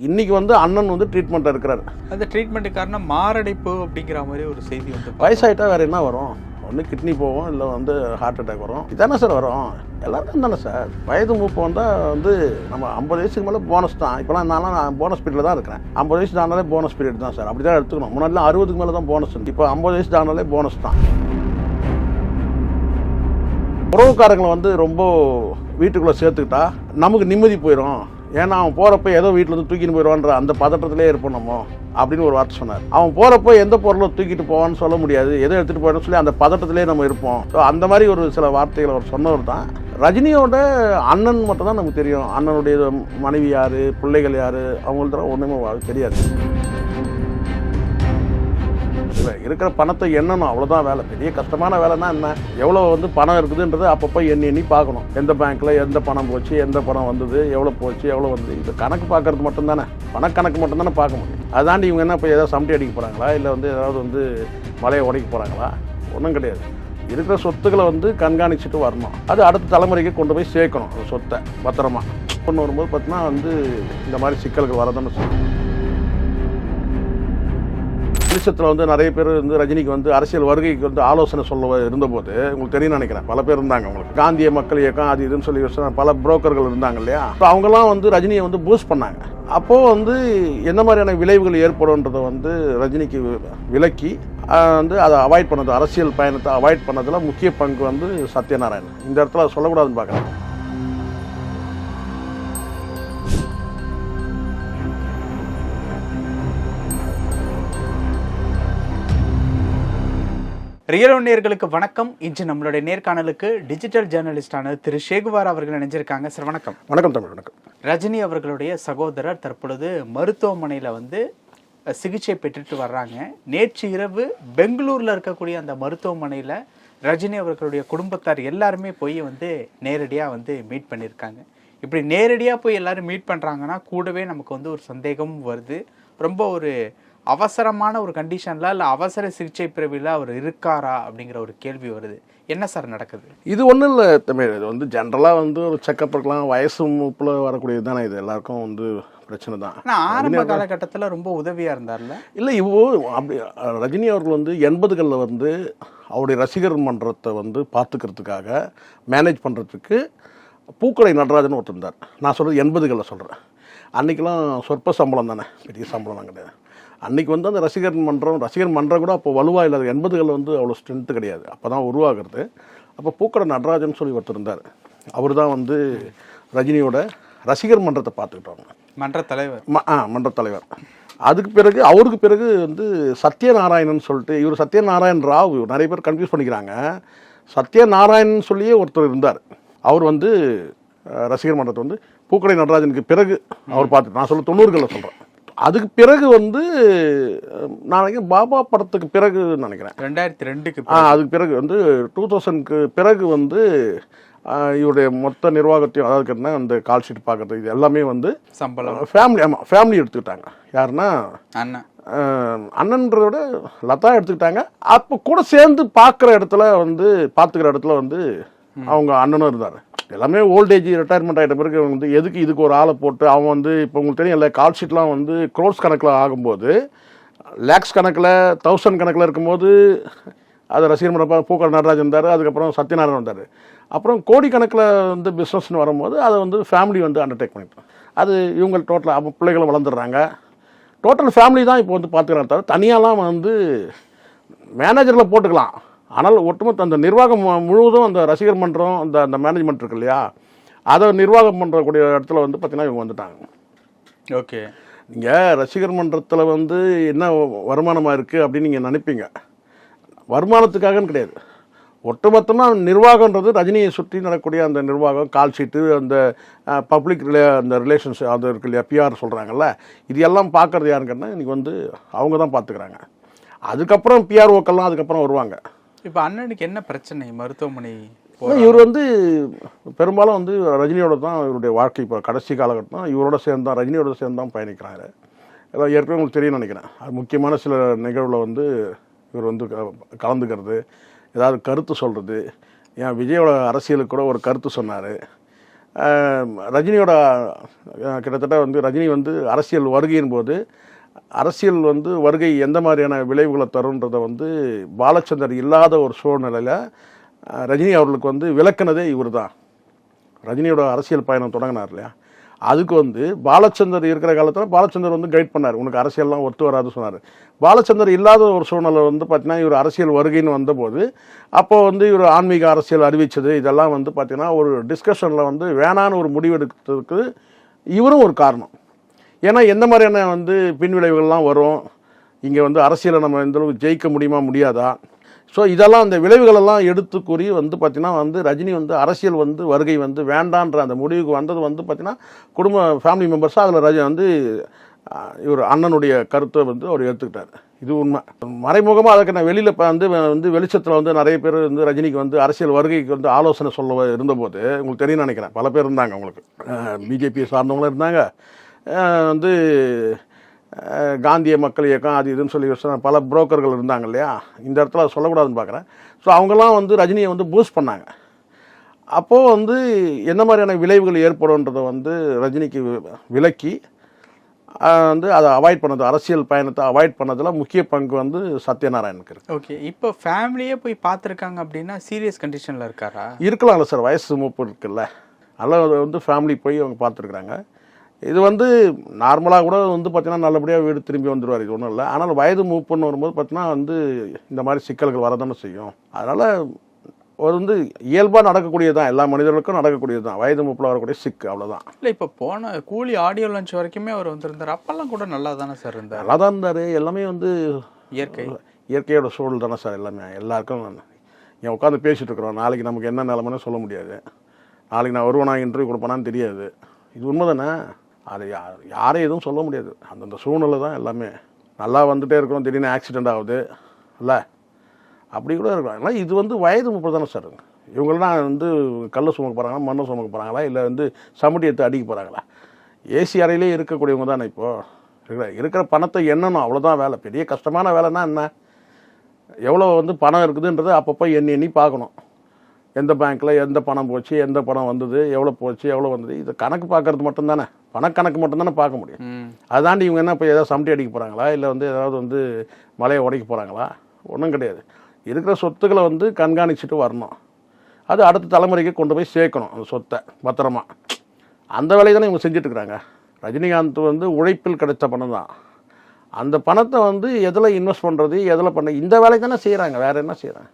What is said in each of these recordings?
இன்னைக்கு வந்து அண்ணன் வந்து ட்ரீட்மெண்ட்டில் இருக்கிறாரு. அந்த ட்ரீட்மெண்ட் காரணம் மாரடைப்பு அப்படிங்கிற மாதிரி ஒரு செய்தி வந்து. வயசாயிட்டா வேற என்ன வரும்? ஒன்று கிட்னி போகும் இல்லை வந்து ஹார்ட் அட்டாக் வரும். இதானே சார் வரும்? எல்லாருக்கும் தானே சார் வயது மூப்பு வந்தால் வந்து நம்ம ஐம்பது வயசுக்கு மேலே போனஸ் தான். இப்போலாம் நான்லாம் நான் போனஸ் பீரியடில் தான் இருக்கிறேன். ஐம்பது வயசு தாண்டாலே போனஸ் பீரியட் தான் சார் அப்படி தான் எடுத்துக்கணும். முன்னாடிலாம் அறுபதுக்கு மேலே தான் போனஸ் இப்போ ஐம்பது வயசு தாண்டாலே போனஸ் தான். உறவுக்காரங்களை வந்து ரொம்ப வீட்டுக்குள்ளே சேர்த்துக்கிட்டா நமக்கு நிம்மதி போயிடும் ஏன்னா அவன் போகிறப்ப ஏதோ வீட்டில் இருந்து தூக்கிட்டு போயிடுவான்ற அந்த பதட்டத்திலே இருப்போம் நம்ம அப்படின்னு ஒரு வார்த்தை சொன்னார். அவன் போகிறப்ப எந்த பொருளை தூக்கிட்டு போவான்னு சொல்ல முடியாது எதை எடுத்துகிட்டு போயிடணும்னு சொல்லி அந்த பதட்டத்திலே நம்ம இருப்போம். ஸோ அந்த மாதிரி ஒரு சில வார்த்தைகளை அவர் சொன்னவர் தான். ரஜினியோட அண்ணன் மட்டும் தான் நமக்கு தெரியும். அண்ணனுடைய மனைவி யார் பிள்ளைகள் யார் அவங்களுக்கு ஒன்றுமே தெரியாது. இல்லை இருக்கிற பணத்தை எண்ணணும் அவ்வளோதான் வேலை. பெரிய கஷ்டமான வேலைன்னா என்ன? எவ்வளோ வந்து பணம் இருக்குதுன்றது அப்பப்போ எண்ணி எண்ணி பார்க்கணும். எந்த பேங்க்கில் எந்த பணம் போச்சு எந்த பணம் வந்தது எவ்வளோ போச்சு எவ்வளோ வந்து இது கணக்கு பார்க்கறது மட்டும்தானே. பணக்கணக்கு மட்டும்தானே பார்க்க முடியும். அதாண்டி இவங்க என்ன இப்போ ஏதாவது சமட்டி அடிக்க போகிறாங்களா இல்லை வந்து ஏதாவது வந்து மலையை உடைக்க போகிறாங்களா ஒன்றும் கிடையாது. இருக்கிற சொத்துக்களை வந்து கண்காணிச்சுட்டு வரணும். அது அடுத்த தலைமுறைக்கு கொண்டு போய் சேர்க்கணும் அந்த சொத்தை பத்திரமா. கொண்டு வரும்போது பார்த்தீங்கன்னா வந்து இந்த மாதிரி சிக்கல்கள் வரதுன்னு சொல்லணும் வெளிச்சத்தில் வந்து நிறைய பேர் வந்து ரஜினிக்கு வந்து அரசியல் வருகைக்கு வந்து ஆலோசனை சொல்ல இருந்தபோது உங்களுக்கு தெரியும் நினைக்கிறேன் பல பேர் இருந்தாங்க உங்களுக்கு. காந்திய மக்கள் இயக்கம் அது இதுன்னு சொல்லி பல புரோக்கர்கள் இருந்தாங்க இல்லையா? அப்போ அவங்கெல்லாம் வந்து ரஜினியை வந்து பூஸ்ட் பண்ணாங்க. அப்போது வந்து என்ன மாதிரியான விளைவுகள் ஏற்படும்ன்றதை வந்து ரஜினிக்கு விலக்கி வந்து அதை அவாய்ட் பண்ணது அரசியல் பயணத்தை அவாய்ட் பண்ணதில் முக்கிய பங்கு வந்து சத்யநாராயணன். இந்த இடத்துல சொல்லக்கூடாதுன்னு பார்க்குறேன். ரியல் நேயர்களுக்கு வணக்கம். இன்று நம்மளுடைய நேர்காணலுக்கு டிஜிட்டல் ஜேர்னலிஸ்டான திரு ஷேகுவார் அவர்கள் இணைஞ்சிருக்காங்க. சார் வணக்கம். வணக்கம் தமிழ் வணக்கம். ரஜினி அவர்களுடைய சகோதரர் தற்பொழுது மருத்துவமனையில் வந்து சிகிச்சை பெற்றுட்டு வர்றாங்க. நேற்று இரவு பெங்களூர்ல இருக்கக்கூடிய அந்த மருத்துவமனையில் ரஜினி அவர்களுடைய குடும்பத்தார் எல்லாருமே போய் வந்து நேரடியாக வந்து மீட் பண்ணியிருக்காங்க. இப்படி நேரடியாக போய் எல்லாரும் மீட் பண்ணுறாங்கன்னா கூடவே நமக்கு வந்து ஒரு சந்தேகம் வருது. ரொம்ப ஒரு அவசரமான ஒரு கண்டிஷனில் இல்லை அவசர சிகிச்சை பிரிவில் அவர் இருக்காரா அப்படிங்கிற ஒரு கேள்வி வருது. என்ன சார் நடக்குது? இது ஒன்றும் இல்லை தமிழ். இது வந்து ஜென்ரலாக வந்து ஒரு செக்கப் இருக்கலாம் வயசு மூப்பில் வரக்கூடியது தானே இது. எல்லாருக்கும் வந்து பிரச்சனை தான். ஆனால் ஆரம்ப காலகட்டத்தில் ரொம்ப உதவியாக இருந்தார்ல? இல்லை இவ்வளோ அப்படி ரஜினி அவர்கள் வந்து எண்பதுகளில் வந்து அவருடைய ரசிகர் மன்றத்தை வந்து பார்த்துக்கிறதுக்காக மேனேஜ் பண்ணுறதுக்கு பூக்கடை நடராஜன் ஒருத்தர் இருந்தார். நான் சொல்கிறது எண்பதுகளில் சொல்கிறேன் அன்றைக்கெலாம் சொற்ப சம்பளம் தானே? பெரிய சம்பளம்லாம் கிடையாது. அன்றைக்கி வந்து அந்த ரசிகர் மன்றம் ரசிகர் மன்றம் கூட அப்போ வலுவாக இல்லாத எண்பதுகளில் வந்து அவ்வளோ ஸ்ட்ரென்த்து கிடையாது. அப்போ தான் உருவாகிறது. அப்போ பூக்கடை நடராஜன் சொல்லி ஒருத்தர் இருந்தார். அவர் தான் வந்து ரஜினியோட ரசிகர் மன்றத்தை பார்த்துக்கிட்டவங்க மன்ற தலைவர். ம- ஆ மன்ற தலைவர். அதுக்கு பிறகு அவருக்கு பிறகு வந்து சத்யநாராயணன் சொல்லிட்டு இவர் சத்யநாராயண் ராவ் நிறைய பேர் கன்ஃபியூஸ் பண்ணிக்கிறாங்க. சத்யநாராயணன் சொல்லியே ஒருத்தர் இருந்தார். அவர் வந்து ரசிகர் மன்றத்தை வந்து பூக்கடை நடராஜனுக்கு பிறகு அவர் பார்த்து நான் சொல்ல தொண்ணூறுகளில் சொல்கிறேன் அதுக்கு பிறகு வந்து நான் நினைக்கிறேன் பாபா படத்துக்கு பிறகு நினைக்கிறேன். ரெண்டாயிரத்தி ரெண்டுக்கு ஆ அதுக்கு பிறகு வந்து டூ தௌசண்ட்க்கு பிறகு வந்து இவருடைய மொத்த நிர்வாகத்தையும் அதாவது கேட்டிங்கன்னா அந்த கால் ஷீட் பார்க்குறது இது எல்லாமே வந்து சம்பளம். ஃபேமிலி ஆமாம் ஃபேமிலி எடுத்துக்கிட்டாங்க. யாருன்னா அண்ணன் ஆஹ், அண்ணன்றத விட லதா எடுத்துக்கிட்டாங்க. அப்போ கூட சேர்ந்து பார்க்குற இடத்துல வந்து பார்த்துக்கிற இடத்துல வந்து அவங்க அண்ணனும் இருந்தார். எல்லாமே ஓல்டேஜ் ரிட்டையர்மெண்ட் ஆகிட்ட பிறகு வந்து எதுக்கு இதுக்கு ஒரு ஆளை போட்டு அவன் வந்து இப்போ உங்களுக்கு தெரியும் இல்லை கால் ஷீட்லாம் வந்து க்ரோஸ் கணக்கில் ஆகும்போது லேக்ஸ் கணக்கில் தௌசண்ட் கணக்கில் இருக்கும்போது அது ரசிகர் மன்றம் பூக்கள் நடராஜன் இருந்தார் அதுக்கப்புறம் சத்யநாராயணன் வந்தார். அப்புறம் கோடிக்கணக்கில் வந்து பிஸ்னஸ்னு வரும்போது அதை வந்து ஃபேமிலி வந்து அண்டர்டேக் பண்ணிட்டோம். அது இவங்க டோட்டலாக அவங்க பிள்ளைகளும் வளர்ந்துடுறாங்க. டோட்டல் ஃபேமிலி தான் இப்போ வந்து பார்த்துக்கிறாங்க தவிர தனியாலாம் வந்து மேனேஜரில் போட்டுக்கலாம். ஆனால் ஒட்டுமொத்த அந்த நிர்வாகம் முழுவதும் அந்த ரசிகர் மன்றம் அந்த அந்த மேனேஜ்மெண்ட் இருக்கு இல்லையா? அதை நிர்வாகம் பண்ணுறக்கூடிய இடத்துல வந்து பார்த்தீங்கன்னா இவங்க வந்துட்டாங்க. ஓகே. நீங்கள் ரசிகர் மன்றத்தில் வந்து என்ன வருமானமாக இருக்குது அப்படின்னு நீங்கள் நினைப்பீங்க. வருமானத்துக்காகன்னு கிடையாது. ஒட்டுமொத்தமாக நிர்வாகன்றது ரஜினியை சுற்றி நடக்கக்கூடிய அந்த நிர்வாகம் கால் ஷீட்டு அந்த பப்ளிக் ரிலே அந்த ரிலேஷன்ஸ் அது இருக்கு இல்லையா பிஆர் சொல்கிறாங்கல்ல இது எல்லாம் பார்க்குறது யாருன்னு கேட்டால் இன்றைக்கி வந்து அவங்க தான் பார்த்துக்கிறாங்க அதுக்கப்புறம் பிஆர்ஓக்கெல்லாம் அதுக்கப்புறம் வருவாங்க. இப்போ அண்ணனுக்கு என்ன பிரச்சனை? மருத்துவமனை இவர் வந்து பெரும்பாலும் வந்து ரஜினியோட தான் இவருடைய வாழ்க்கை இப்போ கடைசி காலகட்டம். இவரோட சேர்ந்து தான் ரஜினியோட சேர்ந்து தான் பயணிக்கிறாரு. ஏதாவது ஏற்கனவே உங்களுக்கு தெரியும் நினைக்கிறேன். அது முக்கியமான சில நிகழ்வில் வந்து இவர் வந்து க- கலந்துக்கிறது. ஏதாவது கருத்து சொல்கிறது ஏன் விஜயோட அரசியலுக்கு கூட ஒரு கருத்து சொன்னார். ரஜினியோட கிட்டத்தட்ட வந்து ரஜினி வந்து அரசியல் வருகையின் போது அரசியல் வந்து வருகை எந்த மாதிரியான விளைவுகளை தருன்றதை வந்து பாலச்சந்தர் இல்லாத ஒரு சூழ்நிலையில் ரஜினி அவர்களுக்கு வந்து விளக்குனதே இவர் தான் ரஜினியோட அரசியல் பயணம் தொடங்கினார் இல்லையா? அதுக்கு வந்து பாலச்சந்தர் இருக்கிற காலத்தில் பாலச்சந்தர் வந்து கைட் பண்ணார். உனக்கு அரசியல்லாம் ஒத்து வராது சொன்னார். பாலச்சந்தர் இல்லாத ஒரு சூழ்நிலை வந்து பார்த்தீங்கன்னா இவர் அரசியல் வருகைன்னு வந்தபோது அப்போது வந்து இவர் ஆன்மீக அரசியல் அறிவித்தது இதெல்லாம் வந்து பார்த்தீங்கன்னா ஒரு டிஸ்கஷனில் வந்து வேணான்னு ஒரு முடிவெடுக்கிறதுக்கு இவரும் ஒரு காரணம். ஏன்னா எந்த மாதிரியான வந்து பின்விளைவுகள்லாம் வரும்? இங்கே வந்து அரசியலை நம்ம எந்த அளவுக்கு ஜெயிக்க முடியுமா முடியாதா? ஸோ இதெல்லாம் அந்த விளைவுகளெல்லாம் எடுத்து கூறி வந்து பார்த்தீங்கன்னா வந்து ரஜினி வந்து அரசியல் வந்து வருகை வந்து வேண்டான்ற அந்த முடிவுக்கு வந்தது வந்து பார்த்தீங்கன்னா குடும்ப ஃபேமிலி மெம்பர்ஸாக அதில் ரஜினி வந்து இவர் அண்ணனுடைய கருத்தை வந்து அவர் எடுத்துக்கிட்டார். இது உண்மை. மறைமுகமாக அதுக்கு நான் வெளியில் இப்போ வந்து வந்து வெளிச்சத்தில் வந்து நிறைய பேர் வந்து ரஜினிக்கு வந்து அரசியல் வருகைக்கு வந்து ஆலோசனை சொல்ல இருந்தபோது உங்களுக்கு தெரியும் நினைக்கிறேன். பல பேர் இருந்தாங்க உங்களுக்கு பிஜேபி சார்ந்தவங்களும் இருந்தாங்க. வந்து காந்திய மக்கள் இயக்கம் அது இதுன்னு சொல்லி பல புரோக்கர்கள் இருந்தாங்க இல்லையா? இந்த இடத்துல அதை சொல்லக்கூடாதுன்னு பார்க்குறேன். ஸோ அவங்கெல்லாம் வந்து ரஜினியை வந்து பூஸ்ட் பண்ணாங்க. அப்போது வந்து என்ன மாதிரியான விளைவுகள் ஏற்படும்ன்றதை வந்து ரஜினிக்கு விலக்கி வந்து அதை அவாய்ட் பண்ணது அரசியல் பயணத்தை அவாய்ட் பண்ணதில் முக்கிய பங்கு வந்து சத்யநாராயணுக்கு இருக்கு. ஓகே. இப்போ ஃபேமிலியே போய் பார்த்துருக்காங்க அப்படின்னா சீரியஸ் கண்டிஷனில் இருக்காரா? இருக்கலாம்ல சார். வயசு மூப்பு இருக்குல்ல. அதெல்லாம் அது வந்து ஃபேமிலி போய் அவங்க பார்த்துருக்குறாங்க. இது வந்து நார்மலாக கூட வந்து பார்த்தீங்கன்னா நல்லபடியாக வீடு திரும்பி வந்துடுவார் இது ஒன்றும் இல்லை. ஆனால் வயது மூப்புன்னு வரும்போது பார்த்தீங்கன்னா வந்து இந்த மாதிரி சிக்கல்கள் வரதானே செய்யும். அதனால் ஒரு வந்து இயல்பாக நடக்கக்கூடியது தான் எல்லா மனிதர்களுக்கும் நடக்கக்கூடியது தான் வயது மூப்பில் வரக்கூடிய சிக்கு அவ்வளோதான் இல்லை இப்போ போன கூலி ஆடியோ லஞ்ச் வரைக்குமே அவர் வந்திருந்தார். அப்பெல்லாம் கூட நல்லா தானே சார் இருந்தார்? நல்லா தான் இருந்தார். எல்லாமே வந்து இயற்கை. இயற்கையோட சூழல் தானே சார் எல்லாமே. எல்லாருக்கும் இங்கே உட்காந்து பேசிட்டு இருக்கிறோம். நாளைக்கு நமக்கு என்ன நிலமைன்னு சொல்ல முடியாது. நாளைக்கு நான் வருவேனா இன்டர்வியூ கொடுப்பேனான்னு தெரியாது. இது உண்மை தானே அது யார் யாரையும் எதுவும் சொல்ல முடியாது. அந்தந்த சூழ்நிலை தான் எல்லாமே. நல்லா வந்துகிட்டே இருக்கிறோம் திடீர்னு ஆக்சிடென்ட் ஆகுது. இல்லை? அப்படி கூட இருக்கலாம். ஆனால் இது வந்து வயது முப்பது தானே சார்? இவங்களாம் வந்து கல் சுமக்க போகிறாங்களா மண்ணை சுமக்க போகிறாங்களா இல்லை வந்து சமட்டி எடுத்து அடிக்க போகிறாங்களா ஏசி அறையிலே இருக்கக்கூடியவங்க தானே இப்போது இருக்கிற இருக்கிற பணத்தை எண்ணணும். அவ்வளோதான் வேலை. பெரிய கஷ்டமான வேலைன்னா என்ன? எவ்வளோ வந்து பணம் இருக்குதுன்றது அப்பப்போ எண்ணி எண்ணி பார்க்கணும். எந்த பேங்க்கில் எந்த பணம் போச்சு எந்த பணம் வந்தது எவ்வளோ போச்சு எவ்வளோ வந்தது இது கணக்கு பார்க்கறது மட்டும்தானே. பணக்கணக்கு மட்டும்தானே பார்க்க முடியும். அதாண்டி இவங்க என்ன இப்போ ஏதாவது சமட்டி அடிக்க போகிறாங்களா இல்லை வந்து ஏதாவது வந்து மலையை உடைக்க போகிறாங்களா ஒன்றும் கிடையாது. இருக்கிற சொத்துக்களை வந்து கண்காணிச்சுட்டு வரணும். அது அடுத்த தலைமுறைக்கு கொண்டு போய் சேர்க்கணும் அந்த சொத்தை பத்திரமா. அந்த வேலையை தானே இவங்க செஞ்சுட்டு இருக்கிறாங்க. ரஜினிகாந்த் வந்து உழைப்பில் கிடைச்ச பணம் தான். அந்த பணத்தை வந்து எதில் இன்வெஸ்ட் பண்ணுறது எதில் பண்ண இந்த வேலையை தானே செய்கிறாங்க வேறு என்ன செய்கிறாங்க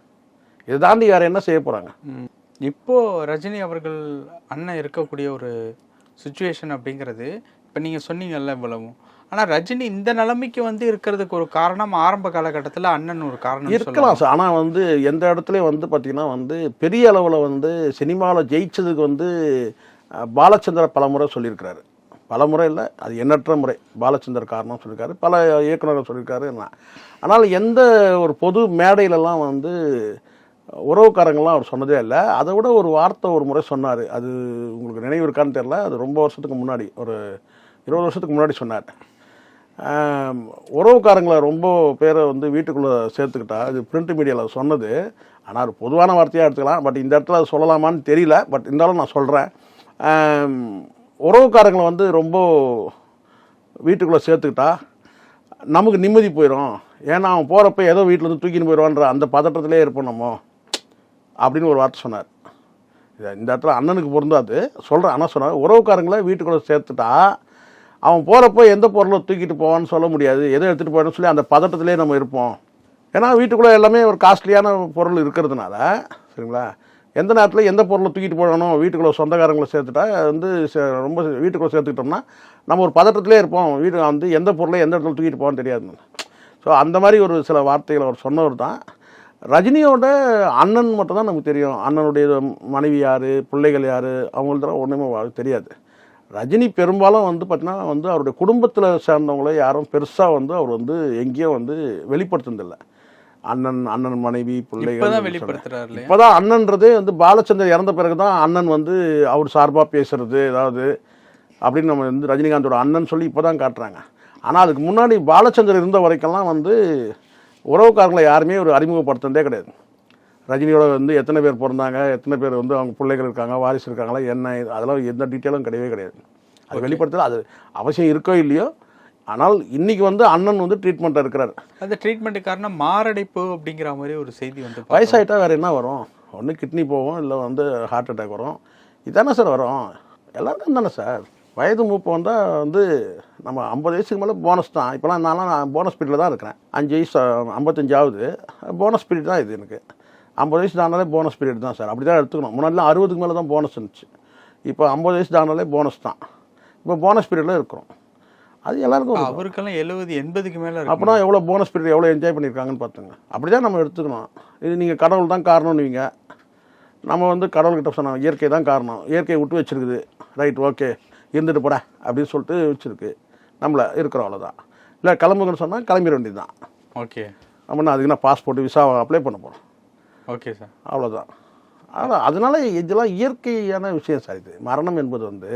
இதை தாண்டி வேறு என்ன செய்ய போகிறாங்க. இப்போ ரஜினி அவர்கள் அண்ணன் இருக்கக்கூடிய ஒரு சுச்சுவேஷன் அப்படிங்கிறது இப்போ நீங்கள் சொன்னீங்கல்ல இவ்வளவும். ஆனால் ரஜினி இந்த நிலைமைக்கு வந்து இருக்கிறதுக்கு ஒரு காரணம் ஆரம்ப காலகட்டத்தில் அண்ணன் ஒரு காரணம் இருக்கலாம் சார். ஆனால் வந்து எந்த இடத்துலையும் வந்து பார்த்திங்கன்னா வந்து பெரிய அளவில் வந்து சினிமாவில் ஜெயிச்சதுக்கு வந்து பாலச்சந்தர் பலமுறை சொல்லியிருக்கிறாரு. பலமுறை இல்லை அது எண்ணற்ற முறை. பாலச்சந்தர் காரணம் சொல்லியிருக்காரு. பல இயக்குநர்கள் சொல்லியிருக்காரு ஆனால் எந்த ஒரு பொது மேடையிலலாம் வந்து உறவுக்காரங்களாம் அவர் சொன்னதே இல்லை. அதை விட ஒரு வார்த்தை ஒரு முறை சொன்னார். அது உங்களுக்கு நினைவு இருக்கான்னு தெரில அது ரொம்ப வருஷத்துக்கு முன்னாடி ஒரு இருபது வருஷத்துக்கு முன்னாடி சொன்னார். உறவுக்காரங்களை ரொம்ப பேரை வந்து வீட்டுக்குள்ளே சேர்த்துக்கிட்டா அது பிரிண்ட் மீடியாவில் சொன்னது. ஆனால் அது பொதுவான வார்த்தையாக எடுத்துக்கலாம். பட் இந்த இடத்துல அது சொல்லலாமான்னு தெரியல. பட் இருந்தாலும் நான் சொல்கிறேன் உறவுக்காரங்களை வந்து ரொம்ப வீட்டுக்குள்ளே சேர்த்துக்கிட்டா நமக்கு நிம்மதி போயிடும் ஏன்னா அவன் போகிறப்ப ஏதோ வீட்டிலேருந்து தூக்கின்னு போயிடுவான்ற அந்த பதட்டத்திலே இருப்போம் நம்ம. அப்படின்னு ஒரு வார்த்தை சொன்னார். இதை இந்த இடத்துல அண்ணனுக்கு பொருந்தாது. சொல்கிற அண்ணன் சொன்னார் உறவுக்காரங்களை வீட்டுக்குள்ளே சேர்த்துட்டா அவன் போகிறப்போ எந்த பொருளை தூக்கிட்டு போவான்னு சொல்ல முடியாது. எதை எடுத்துகிட்டு போயிடணும் சொல்லி அந்த பதட்டத்திலே நம்ம இருப்போம். ஏன்னா வீட்டுக்குள்ளே எல்லாமே ஒரு காஸ்ட்லியான பொருள் இருக்கிறதுனால சரிங்களா? எந்த நேரத்தில் எந்த பொருளை தூக்கிட்டு போகணும் வீட்டுக்குள்ளே சொந்தக்காரங்களை சேர்த்துட்டா வந்து சே- ரொம்ப வீட்டுக்குள்ளே சேர்த்துக்கிட்டோம்னா நம்ம ஒரு பதட்டத்திலே இருப்போம். வீட்டு வந்து எந்த பொருளை எந்த இடத்துல தூக்கிட்டு போவான்னு தெரியாது. ஸோ அந்த மாதிரி ஒரு சில வார்த்தைகளை அவர் சொன்னவர் தான். ரஜினியோட அண்ணன் மட்டும் தான் நமக்கு தெரியும். அண்ணனுடைய மனைவி யார் பிள்ளைகள் யார் அவங்களுக்கு ஒன்றுமே தெரியாது. ரஜினி பெரும்பாலும் வந்து பார்த்தீங்கன்னா வந்து அவருடைய குடும்பத்தில் சேர்ந்தவங்கள யாரும் பெருசாக வந்து அவர் வந்து எங்கேயும் வந்து வெளிப்படுத்துனதில்லை. அண்ணன் அண்ணன் மனைவி பிள்ளைகள் இப்பதான். வெளிப்படுத்துறாரு இப்போதான் அண்ணன்றதே வந்து பாலச்சந்தர் இறந்த பிறகு தான் அண்ணன் வந்து அவர் சார்பாக பேசுறது ஏதாவது அப்படின்னு நம்ம வந்து ரஜினிகாந்தோட அண்ணன் சொல்லி இப்போ தான் காட்டுறாங்க. ஆனால் அதுக்கு முன்னாடி பாலச்சந்தர் இருந்த வரைக்கெல்லாம் வந்து உறவுக்காரங்களை யாருமே ஒரு அறிமுகப்படுத்துனதே கிடையாது. ரஜினியோட வந்து எத்தனை பேர் பிறந்தாங்க எத்தனை பேர் வந்து அவங்க பிள்ளைகள் இருக்காங்க வாரிசு இருக்காங்களா என்ன அதெல்லாம் எந்த டீட்டெயிலும் கிடையவே கிடையாது. அது வெளிப்படுத்தல அது அவசியம் இருக்கோ இல்லையோ ஆனால் இன்னைக்கு வந்து அண்ணன் வந்து ட்ரீட்மெண்ட்டில் இருக்கிறார். அந்த ட்ரீட்மெண்ட் காரணம் மாரடைப்பு அப்படிங்கிற மாதிரி ஒரு செய்தி வந்து. வயசாயிட்டா வேறு என்ன வரும்? ஒன்று கிட்னி போகும் இல்லை வந்து ஹார்ட் அட்டாக் வரும். இதானே சார் வரும்? எல்லாருக்கும் தானே சார் வயது மூப்பு வந்தால் வந்து நம்ம ஐம்பது வயசுக்கு மேலே போனஸ் தான். இப்போலாம் நான்லாம் போனஸ் பீரியடில் தான் இருக்கிறேன். அஞ்சு வயசு ஐம்பத்தஞ்சாவது போனஸ் பீரியட் தான் இது எனக்கு. ஐம்பது வயசு தாண்டாலே போனஸ் பீரியட் தான் சார். அப்படி தான் எடுத்துக்கணும். முன்னாடிலாம் அறுபதுக்கு மேலே தான் போனஸ் இருந்துச்சு. இப்போ ஐம்பது வயசு தாண்டாலே போனஸ் தான். இப்போ போனஸ் பீரியடில் இருக்கிறோம். அது எல்லாருக்கும் அவருக்கெல்லாம் எழுபது எண்பதுக்கு மேல அப்படின்னா எவ்வளோ போனஸ் பீரியட் எவ்வளோ என்ஜாய் பண்ணியிருக்காங்கன்னு பார்த்துங்க அப்படி தான் நம்ம எடுத்துக்கணும். இது நீங்கள் கடவுள் தான் காரணம்னுவீங்க. நம்ம வந்து கடவுள்கிட்ட சொன்னோம். இயற்கை தான் காரணம். இயற்கையை விட்டு வச்சிருக்குது. ரைட் ஓகே இருந்துட்டு போட அப்படின்னு சொல்லிட்டு வச்சிருக்கு. நம்மள இருக்கிறோம் அவ்வளோதான் இல்லை கிளம்புங்கன்னு சொன்னால் கிளம்பிட வேண்டியது தான் ஓகே அப்படின்னா அதுக்கு நான் பாஸ்போர்ட் விசாவை அப்ளை பண்ண போகிறோம் ஓகே சார். அவ்வளோதான் ஆனால் அதனால இதெல்லாம் இயற்கையான விஷயம் சார் இது. மரணம் என்பது வந்து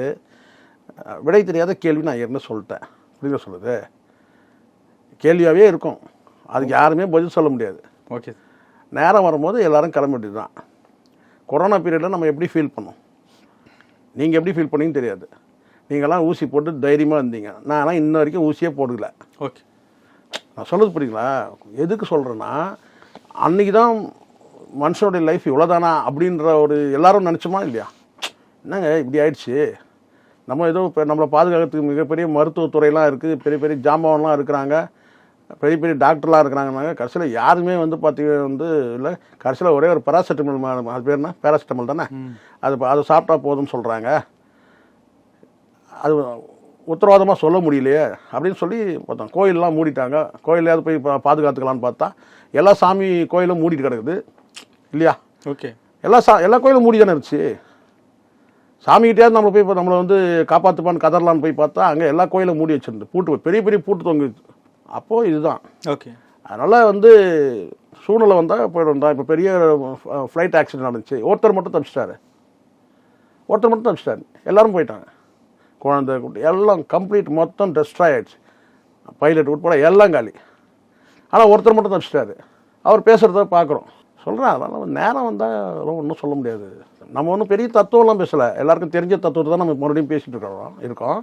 விடை தெரியாத கேள்வி நான் ஏற்கனவே சொல்லிட்டேன். புரியுங்க சொல்லுது? கேள்வியாகவே இருக்கும். அதுக்கு யாருமே பதில் சொல்ல முடியாது. ஓகே நேரம் வரும்போது எல்லாரும் கிளம்ப வேண்டியது தான் கொரோனா பீரியடில் நம்ம எப்படி ஃபீல் பண்ணோம்? நீங்கள் எப்படி ஃபீல் பண்ணீங்கன்னு தெரியாது. நீங்கள்லாம் ஊசி போட்டு தைரியமாக இருந்தீங்க. நான்லாம் இன்ன வரைக்கும் ஊசியே போடல. ஓகே. நான் சொல்றது புரியுங்களா எதுக்கு சொல்கிறேன்னா அன்னைக்கு தான் மனுஷனுடைய லைஃப் இவ்வளோதானா அப்படின்ற ஒரு எல்லாரும் நினச்சோமா இல்லையா? என்னங்க இப்படி ஆயிடுச்சு? நம்ம ஏதோ இப்போ நம்மளை பாதுகாக்கிறதுக்கு மிகப்பெரிய மருத்துவத்துறையெல்லாம் இருக்குது பெரிய பெரிய ஜாம்பவன்லாம் இருக்கிறாங்க. பெரிய பெரிய டாக்டர்லாம் இருக்கிறாங்கன்னாங்க. கடைசியில் யாருமே வந்து பார்த்தீங்கன்னா வந்து இல்லை கடைசியில் ஒரே ஒரு பராசெட்டமல் அது பேர் என்ன? பேராசிட்டமல் தானே? அது அதை சாப்பிட்டா போதும்னு சொல்கிறாங்க அது உத்தரவாதமாக சொல்ல முடியலையே அப்படின்னு சொல்லி பார்த்தோம் கோயிலெலாம் மூடிட்டாங்க. கோயிலையாவது போய் பா- பாதுகாத்துக்கலாம்னு பார்த்தா எல்லா சாமி கோயிலும் மூடிட்டு கிடக்குது. இல்லையா? ஓகே. எல்லா சா எல்லா கோயிலும் மூடி தானே இருந்துச்சு. சாமிகிட்டயாவது நம்ம போய் இப்போ நம்மளை வந்து காப்பாற்றுப்பான்னு கதறலான்னு போய் பார்த்தா அங்கே எல்லா கோயிலும் மூடி வச்சிருந்து பூட்டு பெரிய பெரிய பூட்டு தொங்குது. அப்போது இதுதான். ஓகே. அதனால் வந்து சூழ்நிலை வந்தால் போயிடும். தான் இப்போ பெரிய ஃப்ளைட் ஆக்சிடென்ட் நடந்துச்சு. ஒருத்தர் மட்டும் தப்பிச்சிட்டாரு. ஒருத்தர் மட்டும் தப்பிச்சிட்டாரு. எல்லாரும் போயிட்டாங்க. குழந்தை குட்டி எல்லாம் கம்ப்ளீட் மொத்தம் டெஸ்ட்ராய் ஆயிடுச்சு. பைலட் உட்பட எல்லாம் காலி. ஆனால் ஒருத்தர் மட்டும் தப்பிச்சிட்டாரு அவர் பேசுகிறத பார்க்குறோம் சொல்கிறேன் அதனால் நேரம் வந்தால் ஒன்றும் சொல்ல முடியாது. நம்ம ஒன்றும் பெரிய தத்துவம்லாம் பேசலை. எல்லாருக்கும் தெரிஞ்ச தத்துவத்தை தான் நம்ம மறுபடியும் பேசிகிட்டு இருக்கிறோம் இருக்கோம்.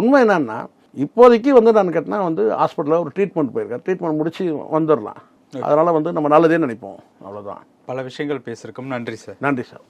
உண்மை என்னன்னா இப்போதைக்கு வந்து நான் கேட்டினா வந்து ஹாஸ்பிட்டலில் ஒரு ட்ரீட்மெண்ட் போயிருக்கேன் ட்ரீட்மெண்ட் முடிச்சு வந்துடலாம். அதனால் வந்து நம்ம நல்லதே நினைப்போம். அவ்வளோதான் பல விஷயங்கள் பேசியிருக்கோம். நன்றி சார். நன்றி சார்.